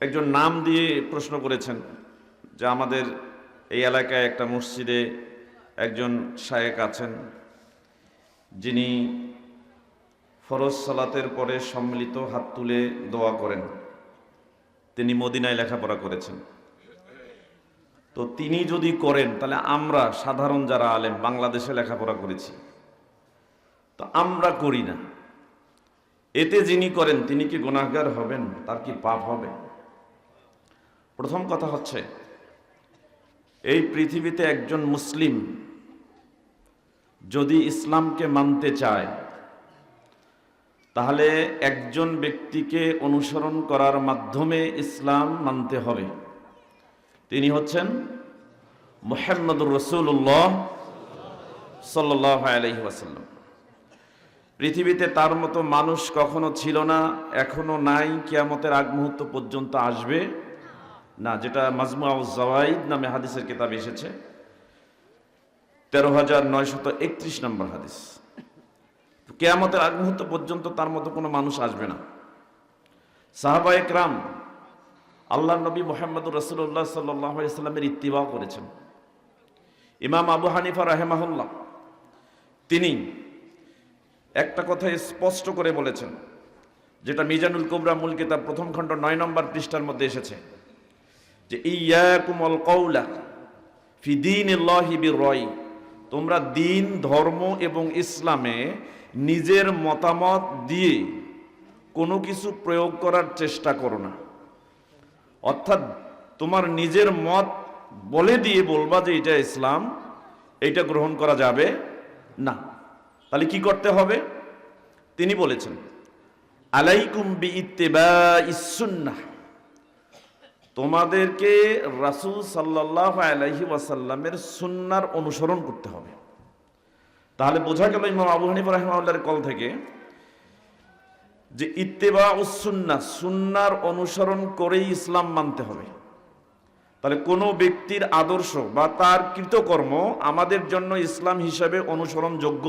একজন নাম দিয়ে প্রশ্ন করেছেন যে আমাদের এই এলাকায় একটা মসজিদে একজন শায়েক আছেন, যিনি ফরজ সালাতের পরে সম্মিলিত হাত তুলে দোয়া করেন। তিনি মদিনায় লেখাপড়া করেছেন। তো তিনি যদি করেন, তাহলে আমরা সাধারণ যারা আলেম, বাংলাদেশে লেখাপড়া করেছি। তো আমরা করি না। এতে যিনি করেন, তিনি কি গুণাগার হবেন? তার কি পাপ হবে? প্রথম কথা হচ্ছে, এই পৃথিবীতে একজন মুসলিম যদি ইসলামকে মানতে চায়, তাহলে একজন ব্যক্তিকে অনুসরণ করার মাধ্যমে ইসলাম মানতে হবে। তিনি হচ্ছেন মোহাম্মদুর রসুল্লাহ ওয়াসাল্লাম। পৃথিবীতে তার মতো মানুষ কখনো ছিল না, এখনও নাই, কিয়ামতের আগ মুহূর্ত পর্যন্ত আসবে। না, যেটা মাজমুয়া জওয়াইদ নামে হাদিসের কিতাব এসেছে। তেরো হাজার নয়শত একত্রিশ নম্বর হাদিস। কেয়ামতের আগ মুহূর্ত পর্যন্ত তার মতো কোনো মানুষ আসবে না। সাহাবা একরাম আল্লাহ নবী মোহাম্মদুর রসুল্লাহ সাল্লামের ইত্তিবাও করেছেন। ইমাম আবু হানিফা রাহেমাহুল্লাহ তিনি একটা কথা স্পষ্ট করে বলেছেন, যেটা মিজানুল কুবরা মূল কিতাব প্রথম খণ্ড নয় নম্বর পৃষ্ঠার মধ্যে এসেছে। যে ইয়াকুমল কৌলা ফিদিন রয়। তোমরা দিন, ধর্ম এবং ইসলামে নিজের মতামত দিয়ে কোনো কিছু প্রয়োগ করার চেষ্টা করো না। অর্থাৎ তোমার নিজের মত বলে দিয়ে বলবা যে এটা ইসলাম, এইটা গ্রহণ করা যাবে না। তাহলে কি করতে হবে? তিনি বলেছেন, আলাইকুম বি ইত্তেবা ইসুন্না তোমাদেরকে রাসুল সাল্লাহ আলাইহি ওয়াসাল্লামের সুন্নার অনুসরণ করতে হবে। তাহলে বোঝা গেল ইমাম আবু হানিফ রহমাউল্লাহর কল থেকে যে ইত্তেবা উসুন্না সুন্নার অনুসরণ করেই ইসলাম মানতে হবে। তাহলে কোনো ব্যক্তির আদর্শ বা তার কৃতকর্ম আমাদের জন্য ইসলাম হিসাবে অনুসরণযোগ্য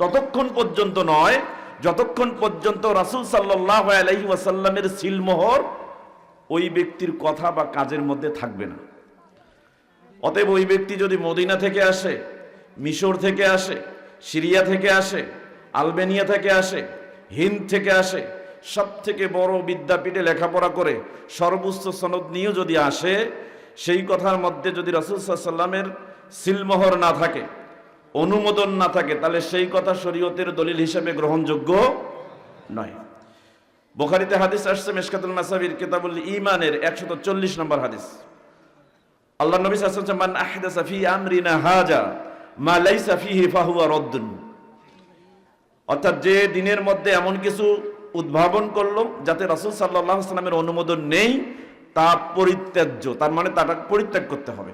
ততক্ষণ পর্যন্ত নয়, যতক্ষণ পর্যন্ত রাসুল সাল্লাহ আলহি ওয়াসাল্লামের সিলমোহর ওই ব্যক্তির কথা বা কাজের মধ্যে থাকবে না। অতএব ওই ব্যক্তি যদি মদিনা থেকে আসে, মিশর থেকে আসে, সিরিয়া থেকে আসে, আলবেনিয়া থেকে আসে, হিন্দ থেকে আসে সব থেকে বড় বিদ্যাপীঠে লেখাপড়া করে সর্বোচ্চ সনদ নিয়েও যদি আসে, সেই কথার মধ্যে যদি রসুল সাল্লামের সিলমোহর না থাকে, অনুমোদন না থাকে, তাহলে সেই কথা শরীয়তের দলিল হিসেবে গ্রহণযোগ্য নয়। বোখারিতে হাদিস আসছে মেশকাতুল মাসাবির কিতাবুল ইমানের একশত চল্লিশ নম্বর হাদিস। আল্লাহ নবী সাল্লাল্লাহু মান আহদাসা ফি আমরিনা হাজা, মা লাইসা ফিহি ফাহুয়া রদ্দুন। অর্থাৎ যে দিনের মধ্যে এমন কিছু উদ্ভাবন করল, যাতে রাসূল আলাইহি সাল্লামের অনুমোদন নেই, তা পরিত্যাজ্য, তার মানে তাটা পরিত্যাগ করতে হবে।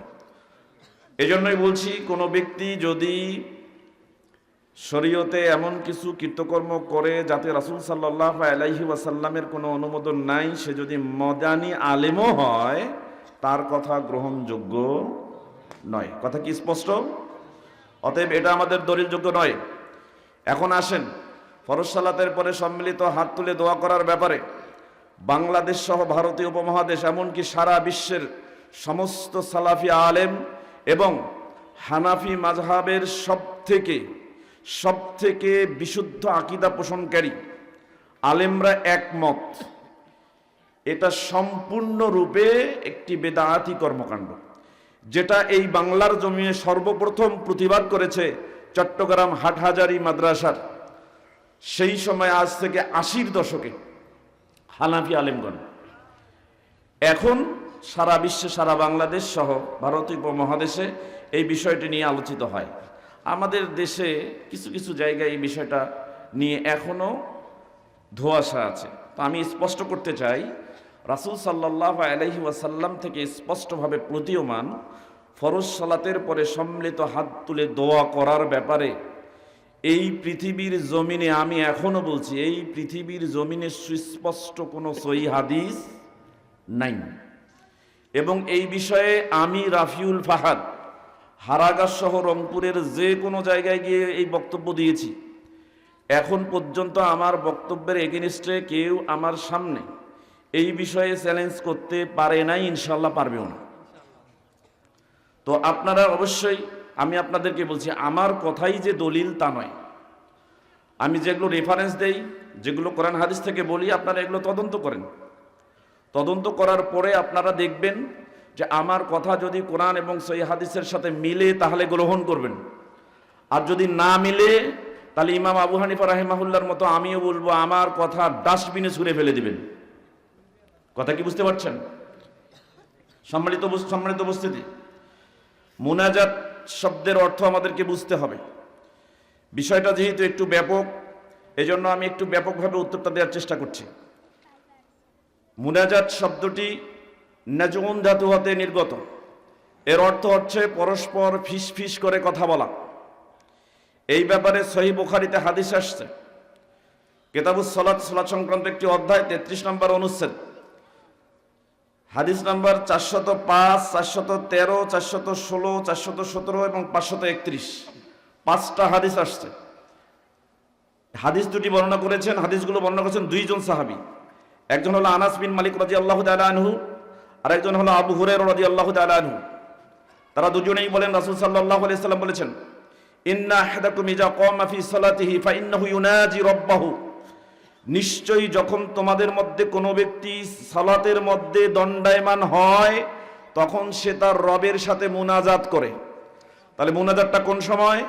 এজন্যই বলছি, কোনো ব্যক্তি যদি শরীয়তে এমন কিছু কৃতকর্ম করে যাতে রাসুল সাল্লাহ আলাইহি ওয়াসাল্লামের কোনো অনুমোদন নাই, সে যদি মদানি আলেমও হয়, তার কথা গ্রহণযোগ্য নয়। কথা কি স্পষ্ট? অতএব এটা আমাদের দলিলযোগ্য নয়। এখন আসেন, ফরজ সালাতের পরে সম্মিলিত হাত তুলে দোয়া করার ব্যাপারে। বাংলাদেশ সহ ভারতীয় উপমহাদেশ, এমনকি সারা বিশ্বের সমস্ত সালাফি আলেম এবং হানাফি মাঝহাবের সব থেকে সব থেকে বিশুদ্ধ আকিদা পোষণকারী, আলেমরা একমত। এটা সম্পূর্ণরূপে একটি বেদায়াতি কর্মকাণ্ড, যেটা এই বাংলার জমিয়ে সর্বপ্রথম প্রতিবাদ করেছে চট্টগ্রাম হাটহাজারি মাদ্রাসার। সেই সময় আজ থেকে আশির দশকে হানাফি আলেমগণ। এখন সারা বিশ্বে, সারা বাংলাদেশ সহ ভারতীয় উপমহাদেশে এই বিষয়টি নিয়ে আলোচিত হয়। আমাদের দেশে কিছু কিছু জায়গায় এই বিষয়টা নিয়ে এখনও ধোয়াশা আছে। তো আমি স্পষ্ট করতে চাই, রাসুল সাল্লাহ আলহি ওয়াসাল্লাম থেকে স্পষ্টভাবে প্রতীয়মান, ফরজ সালাতের পরে সম্মিলিত হাত তুলে দোয়া করার ব্যাপারে এই পৃথিবীর জমিনে আমি এখনও বলছি, এই পৃথিবীর জমিনে সুস্পষ্ট কোনো সই হাদিস নাই। এবং এই বিষয়ে আমি রাফিউল ফাহাদ হারাগার সহ রংপুরের যে কোনো জায়গায় গিয়ে এই বক্তব্য দিয়েছি। এখন পর্যন্ত আমার বক্তব্যের এগেনিস্টে কেউ আমার সামনে এই বিষয়ে চ্যালেঞ্জ করতে পারে নাই ইনশাল্লাহ পারবেও না। তো আপনারা অবশ্যই, আমি আপনাদেরকে বলছি, আমার কথাই যে দলিল তা নয়। আমি যেগুলো রেফারেন্স দেই, যেগুলো কোরআন হাদিস থেকে বলি, আপনারা এগুলো তদন্ত করেন। তদন্ত করার পরে আপনারা দেখবেন যে আমার কথা যদি কোরআন এবং সই হাদিসের সাথে মিলে, তাহলে গ্রহণ করবেন। আর যদি না মিলে, তাহলে ইমাম আবু হানিফা রাহিমাহুল্লার মতো আমিও বলব, আমার কথা ডাস্টবিনে ছুঁড়ে ফেলে দিবেন। কথা কি বুঝতে পারছেন? সম্মানিত সম্মানিত উপস্থিতি। মুনাজাত শব্দের অর্থ আমাদেরকে বুঝতে হবে। বিষয়টা যেহেতু একটু ব্যাপক, এজন্য আমি একটু ব্যাপকভাবে উত্তরটা দেওয়ার চেষ্টা করছি। মুনাজাত শব্দটি নাজুন ধাতু হতে নির্গত। এর অর্থ হচ্ছে পরস্পর ফিস ফিস করে কথা বলা। এই ব্যাপারে সহি বুখারিতে হাদিস আসছে। কেতাবুস সলাৎ সলাৎ সংক্রান্ত একটি অধ্যায়, তেত্রিশ নম্বর অনুচ্ছেদ। হাদিস নাম্বার চারশত পাঁচ, চারশত তেরো, চারশত ষোলো, চারশত সতেরো এবং পাঁচশত একত্রিশ। পাঁচটা হাদিস আসছে। হাদিস দুটি বর্ণনা করেছেন, হাদিসগুলো বর্ণনা করেছেন দুইজন সাহাবি। একজন হলো আনাস বিন মালিক রাজি আল্লাহ আনহু আর একজন হলো আবু হুরের রাজি আল্লাহ আনহু। তারা দুজনেই বলেন, রাসূল সাল্লাল্লাহু আলাইহি সাল্লাম বলেছেন, ইন্না আহাদাকুম ইজা কামা ফি সালাতিহি ফাইন্নাহু ইউনাজি রাব্বাহু। নিশ্চয়ই যখন তোমাদের মধ্যে কোনো ব্যক্তি সালাতের মধ্যে দণ্ডায়মান হয়, তখন সে তার রবের সাথে মুনাজাত করে। তাহলে মুনাজাতটা কোন সময়?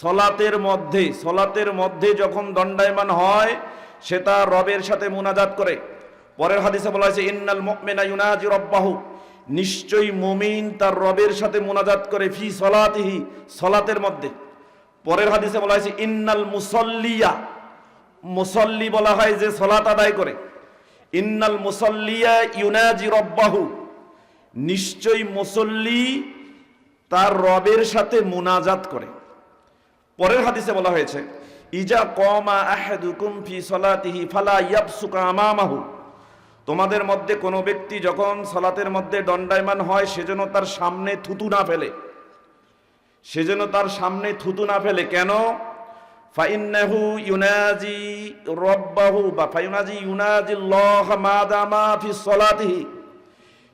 সলাতের মধ্যে সলাতের মধ্যে যখন দণ্ডায়মান হয়, সে তার রবের সাথে মুনাজাত করে। পরের হাদিসে বলা হয়েছে, ইন্নাল মুমিনা ইউনাজি রব্বাহু। নিশ্চয়ই মুমিন তার রবের সাথে মুনাজাত করে ফি সলাতিহি, সলাতের মধ্যে। পরের হাদিসে বলা হয়েছে, ইন্নাল মুসল্লিয়া। মুসল্লি বলা হয় যে সলাত আদায় করে। ইন্নাল মুসল্লিয়া ইউনাজি রব্বাহু। নিশ্চয়ই মুসল্লি তার রবের সাথে মুনাজাত করে। পরের হাদিসে বলা হয়েছে, ইজা কমা আহাদুকুম ফি সলাতিহি ফালা ইয়াবসুকা আমামাহু। তোমাদের মধ্যে কোনো ব্যক্তি যখন সলাতের মধ্যে দণ্ডায়মান হয় সেজন্য তার সামনে থুতু না ফেলে। সেজন্য তার সামনে থুতু না ফেলে। কেন? বা ফাইনাজি লহ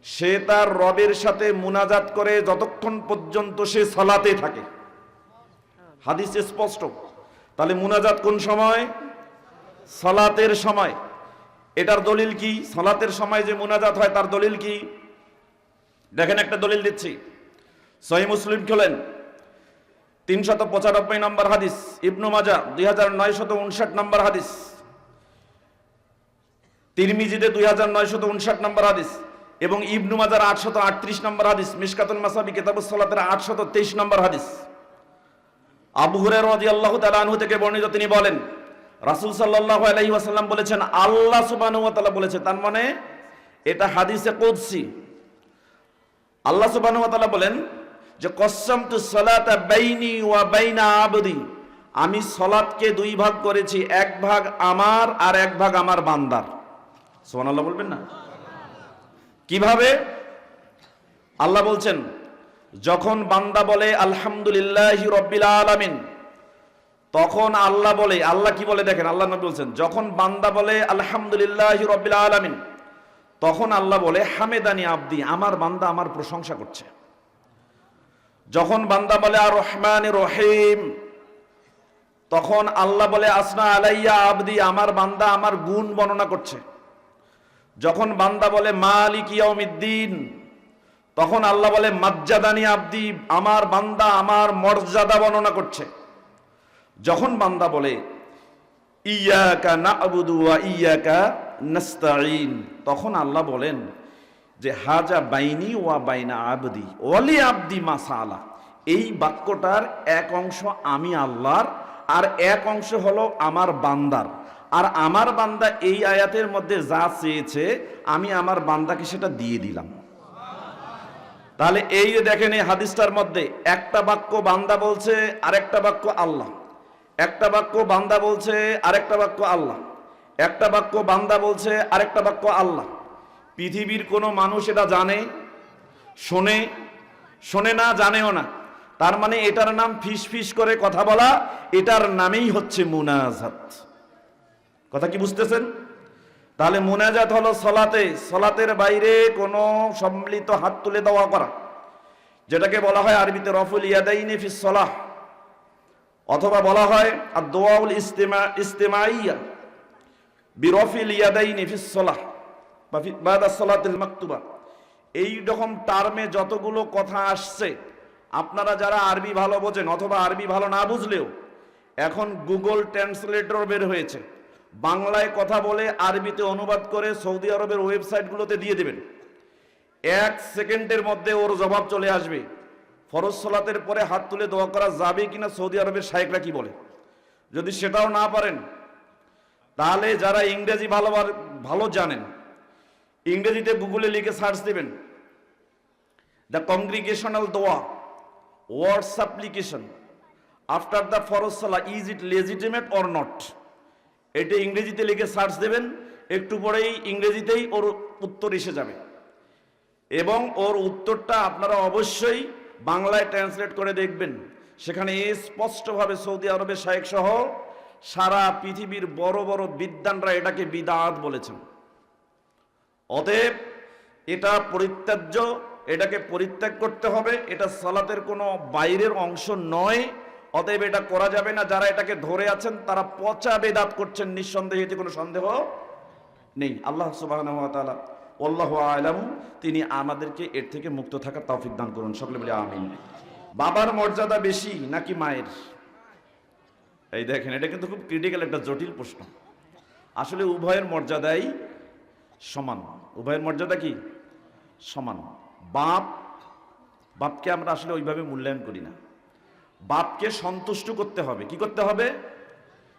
সে তার রবের সাথে মুনাজাত করে যতক্ষণ পর্যন্ত সে সলাতে থাকে। হাদিস স্পষ্ট। তাহলে মুনাজাত কোন সময়? সলাতের সময়। এটার দলিল কি? সলাতের সময় যে মুনাজাত হয় তার দলিল কি? দেখেন একটা দলিল দিচ্ছি। সহি মুসলিম খোলেন। তিনশত পঁচানব্বই নম্বর হাদিস, ইবনু মাজা দুই হাজার নয়শত উনষাট নম্বর হাদিস। তিরমিজিদে দুই হাজার নয়শত উনষাট নম্বর হাদিস এবং ইবনু মাজার আটশত আটত্রিশ নম্বর হাদিস, মিশকাতুল মাসাবি কিতাবুস সালাতের আটশত তেইশ নম্বর হাদিস। আবু হুরের রাদিয়াল্লাহু তাআলা আনহু থেকে বর্ণিত তিনি বলেন রাসূল আলাইহি ওয়াসাল্লাম বলেছেন, আল্লাহ সুবহানাহু ওয়া বলেছে, তার মানে এটা হাদিসে কুদসি। আল্লাহ সুবহানাহু ওয়া বলেন যে, কসসামতু সালাতা বাইনি ওয়া আমি সলাতকে দুই ভাগ করেছি, এক ভাগ আমার আর এক ভাগ আমার বান্দার। সুবহানাল্লাহ বলবেন না? কীভাবে? আল্লাহ বলছেন, যখন বান্দা বলে, আলহামদুলিল্লাহ রব্বিল আলামিন তখন আল্লাহ বলে, আল্লাহ কি বলে দেখেন? আল্লাহ নবী বলছেন, যখন বান্দা বলে, আলহামদুলিল্লাহ রব্বিল আলামিন তখন আল্লাহ বলে, হামেদানি আব্দি, আমার বান্দা আমার প্রশংসা করছে। যখন বান্দা বলে আর রহমান রহিম তখন আল্লাহ বলে, আসনা আলাইয়া আবদি, আমার বান্দা আমার গুণ বর্ণনা করছে। যখন বান্দা বলে, মালিক ইয়াউমিদ্দিন তখন আল্লাহ বলে, মাজ্জাদানি আব্দি, আমার বান্দা আমার মর্যাদা বর্ণনা করছে। যখন বান্দা বলে ইয়াকা ওয়া ইয়াকা নাস্তাইন তখন আল্লাহ বলেন যে, হাজা বাইনি ওয়া বাইনা আবদি, ওয়ালি আবদি মাসালা এই বাক্যটার এক অংশ আমি আল্লাহর, আর এক অংশ হলো আমার বান্দার। আর আমার বান্দা এই আয়াতের মধ্যে যা চেয়েছে, আমি আমার বান্দাকে সেটা দিয়ে দিলাম। তাহলে এই দেখেন এই হাদিসটার মধ্যে একটা বাক্য বান্দা বলছে আর একটা বাক্য আল্লাহ। একটা বাক্য বান্দা বলছে, আরেকটা বাক্য আল্লাহ। একটা বাক্য বান্দা বলছে, আরেকটা বাক্য আল্লাহ। পৃথিবীর কোনো মানুষ এটা জানে, শোনে শোনে না, জানেও না। তার মানে এটার নাম ফিস ফিস করে কথা বলা, এটার নামেই হচ্ছে মুনাজাত। কথা কি বুঝতেছেন? তাহলে মোনাজাত হলো সলাতে, সলাতের বাইরে কোনো সম্মিলিত হাত তুলে দেওয়া করা, যেটাকে বলা হয় আরবিতে রফুল ইয়াদাইনি ফিস সলাহ। অথবা বলা হয় আর দোয়াউল ইস্তেমা, ইস্তেমাইয়া বিরফিল ইয়াদাইনি ফিস বা বাদা সলাতিল মাকতুবা। এই রকম টার্মে যতগুলো কথা আসছে, আপনারা যারা আরবি ভালো বোঝেন অথবা আরবি ভালো না বুঝলেও, এখন গুগল ট্রান্সলেটর বের হয়েছে। বাংলায় কথা বলে আরবিতে অনুবাদ করে সৌদি আরবের ওয়েবসাইটগুলোতে দিয়ে দেবেন। এক সেকেন্ডের মধ্যে ওর জবাব চলে আসবে। ফরজ সলাতের পরে হাত তুলে দোয়া করা যাবে কিনা সৌদি আরবের শায়েকরা কি বলে? যদি সেটাও না পারেন, তাহলে যারা ইংরেজি ভালো ভালো জানেন, ইংরেজিতে গুগলে লিখে সার্চ দেবেন। দ্য কংগ্রিগেশনাল দোয়া, ওয়ার্ডস অ্যাপ্লিকেশন, আফটার দ্য ফরজ সালা is it legitimate or not? এটা ইংরেজিতে লিখে সার্চ দেবেন, একটু পরেই ইংরেজিতেই ওর উত্তর এসে যাবে। এবং ওর উত্তরটা আপনারা অবশ্যই বাংলায় ট্রান্সলেট করে দেখবেন। সেখানে স্পষ্টভাবে সৌদি আরবের শায়েক সহ সারা পৃথিবীর বড় বড় বিদ্যানরা এটাকে বিদাত বলেছেন। অতএব এটা পরিত্যাজ্য, এটাকে পরিত্যাগ করতে হবে। এটা সালাতের কোনো বাইরের অংশ নয়। অতএব এটা করা যাবে না। যারা এটাকে ধরে আছেন, তারা পচা বেদাত করছেন। নিঃসন্দেহে এতে কোনো সন্দেহ নেই। আল্লাহ সুবাহ আল্লাহ আলামু, তিনি আমাদেরকে এর থেকে মুক্ত থাকার তৌফিক দান করুন। সকলে বলে আমিন। বাবার মর্যাদা বেশি নাকি মায়ের? এই দেখেন, এটা কিন্তু খুব ক্রিটিক্যাল একটা জটিল প্রশ্ন। আসলে উভয়ের মর্যাদাই সমান। উভয়ের মর্যাদা কি? সমান। বাপ, বাপকে আমরা আসলে ওইভাবে মূল্যায়ন করি না। বাপকে সন্তুষ্ট করতে হবে। কি করতে হবে?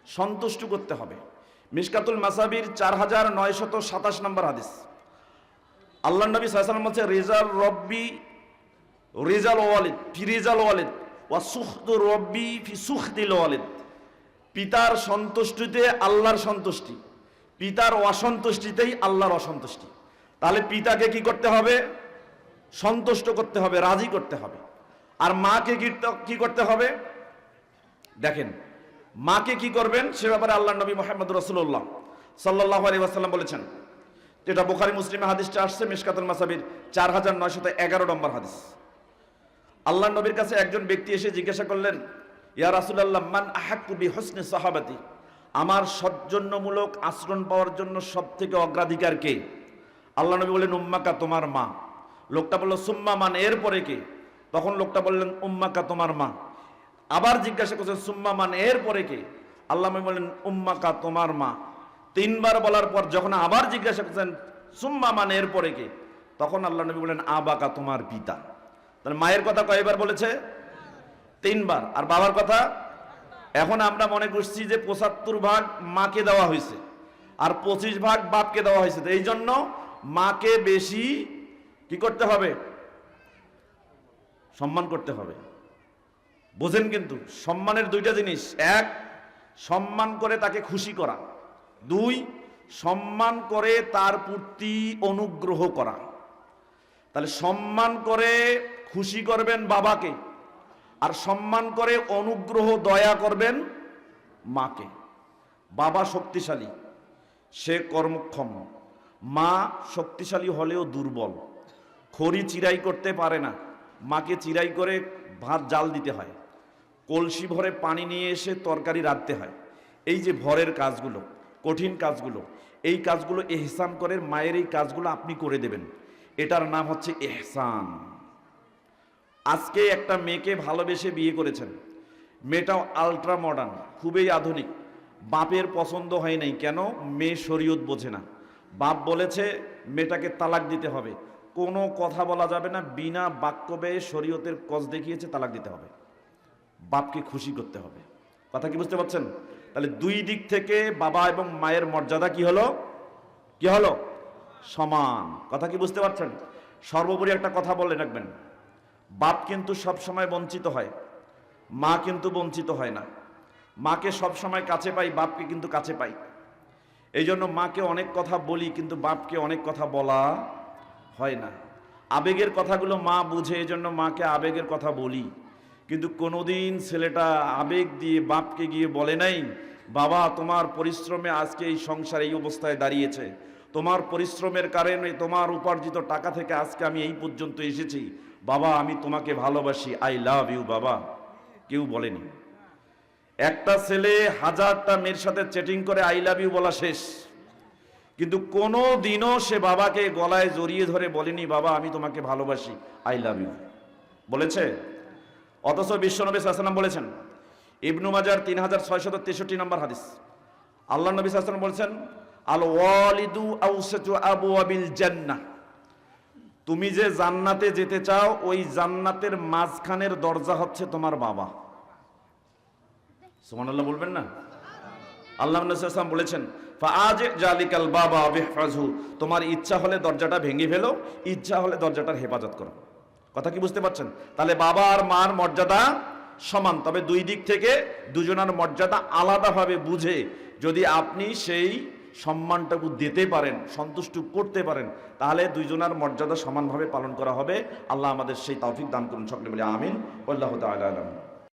সন্তুষ্ট করতে হবে। মিসকাতুল মাসাবির চার হাজার নয়শত সাতাশ নম্বর হাদিস। আল্লাহ নবী সাল্লাম বলছে, রেজাল রব্বি, রেজাল ওয়ালিদ, ফি রেজাল ওয়ালিদ, ওয়া সুখদু রব্বি ফি সুখদিল ওয়ালিদ। পিতার সন্তুষ্টিতে আল্লাহর সন্তুষ্টি, পিতার অসন্তুষ্টিতেই আল্লাহর অসন্তুষ্টি। তাহলে পিতাকে কি করতে হবে? সন্তুষ্ট করতে হবে, রাজি করতে হবে। আর মাকে কি করতে হবে? দেখেন, মাকে কি করবেন সে ব্যাপারে আল্লাহ নবী মোহাম্মদ রসুল্লাহ সাল্লাহ আলী ওয়াসাল্লাম বলেছেন যেটা বোখারি মুসলিমে হাদিসটা আসছে মিসকাতুল মাসাবির চার হাজার নয়শত এগারো নম্বর হাদিস। আল্লাহ নবীর কাছে একজন ব্যক্তি এসে জিজ্ঞাসা করলেন, ইয়া রাসুলাল্লাহ, মান আহাক্কুবি হোসনে সাহাবাতি? আমার সজ্জন্যমূলক আচরণ পাওয়ার জন্য সব থেকে অগ্রাধিকার কে? আল্লাহ নবী বললেন, উম্মাকা, তোমার মা। লোকটা বলল, সুম্মা মান এরপরে কে? তখন লোকটা বললেন, উম্মাকা, তোমার মা। আবার জিজ্ঞাসা করছেন সুম্মা মান এরপরে কে? আল্লাহ বললেন, উম্মাকা, তোমার মা। তিনবার বলার পর যখন আবার জিজ্ঞাসা করছেন, সুম্মা মান এরপরে কে? তখন আল্লাহ নবী বললেন, আবাকা তোমার পিতা। তাহলে মায়ের কথা কয়বার বলেছে? তিনবার। আর বাবার কথা? এখন আমরা মনে করছি যে পঁচাত্তর ভাগ মাকে দেওয়া হয়েছে আর পঁচিশ ভাগ বাপকে দেওয়া হয়েছে। এই জন্য মাকে বেশি কি করতে হবে? সম্মান করতে হবে। বোঝেন কিন্তু, সম্মানের দুইটা জিনিস। এক, সম্মান করে তাকে খুশি করা। দুই, সম্মান করে তার প্রতি অনুগ্রহ করা। তাহলে সম্মান করে খুশি করবেন বাবাকে আর সম্মান করে অনুগ্রহ, দয়া করবেন মাকে। বাবা শক্তিশালী, সে কর্মক্ষম। মা শক্তিশালী হলেও দুর্বল। খড়ি চিরাই করতে পারে না। মাকে চিরাই করে ভাত জাল দিতে হয়। কলসি ভরে পানি নিয়ে এসে তরকারি রাঁধতে হয়। এই যে ভরের কাজগুলো। কঠিন কাজগুলো। এই কাজগুলো এহসান করে মায়ের এই কাজগুলো আপনি করে দেবেন। এটার নাম হচ্ছে এহসান। আজকে একটা মেয়েকে ভালোবেসে বিয়ে করেছেন। মেয়েটাও আলট্রা মডার্ন, খুবই আধুনিক। বাপের পছন্দ হয় নাই, কেন? মেয়ে শরীয়ত বোঝে না। বাপ বলেছে, মেয়েটাকে তালাক দিতে হবে। কোনো কথা বলা যাবে না, বিনা বাক্য ব্যয়ে শরীয়তের কজ দেখিয়েছে, তালাক দিতে হবে। বাপকে খুশি করতে হবে। কথা কি বুঝতে পারছেন? তাহলে দুই দিক থেকে বাবা এবং মায়ের মর্যাদা কি হলো? কি হলো? সমান। কথা কি বুঝতে পারছেন? সর্বোপরি একটা কথা বলে রাখবেন। বাপ কিন্তু সব সময় বঞ্চিত হয়, মা কিন্তু বঞ্চিত হয় না। মাকে সব সময় কাছে পাই, বাপকে কিন্তু কাছে পাই। এই জন্য মাকে অনেক কথা বলি, কিন্তু বাপকে অনেক কথা বলা হয় না। আবেগের কথাগুলো মা বুঝে এই জন্য মাকে আবেগের কথা বলি। কিন্তু কোনোদিন ছেলেটা আবেগ দিয়ে বাপকে গিয়ে বলে নাই, বাবা, তোমার পরিশ্রমে আজকে এই সংসার এই অবস্থায় দাঁড়িয়েছে। তোমার পরিশ্রমের কারণে তোমার উপার্জিত টাকা থেকে আজকে আমি এই পর্যন্ত এসেছি। বাবা, আমি তোমাকে ভালোবাসি। আই লাভ ইউ বাবা। কেউ বলেনি। একটা ছেলে হাজারটা মেয়ের সাথে চেটিং করে আই লাভ ইউ বলা শেষ। কিন্তু কোনো দিনও সে বাবাকে গলায় জড়িয়ে ধরে বলেনি, বাবা, আমি তোমাকে ভালোবাসি। আই লাভ ইউ বলেছে? অথচ বিশ্বনবী সাল্লাম বলেছেন, ইবনু মাজার তিন হাজার ছয়শত তেষট্টি নম্বর হাদিস। আল্লাহ নবী সাল্লাম বলেছেন আল ওয়ালিদু আউসাতু আবু আবিল জান্নাহ। তুমি যে জান্নাতে যেতে চাও, ওই জান্নাতের মাঝখানের দরজা হচ্ছে তোমার বাবা। সুবহানাল্লাহ বলবেন না? আল্লাহ নসাম বলেছেন আজ জালিকাল বাবা বেহফাজহু। তোমার ইচ্ছা হলে দরজাটা ভেঙে ফেলো, ইচ্ছা হলে দরজাটার হেফাজত করো। কথা কি বুঝতে পারছেন? তাহলে বাবা আর মার মর্যাদা সমান, তবে দুই দিক থেকে দুজনার মর্যাদা আলাদাভাবে বুঝে যদি আপনি সেই সম্মানটুকু দিতে পারেন, সন্তুষ্ট করতে পারেন, তাহলে দুইজনার মর্যাদা সমানভাবে পালন করা হবে। আল্লাহ আমাদের সেই তৌফিক দান করুন সকলে বলে আমিন। আল্লাহ আলামিন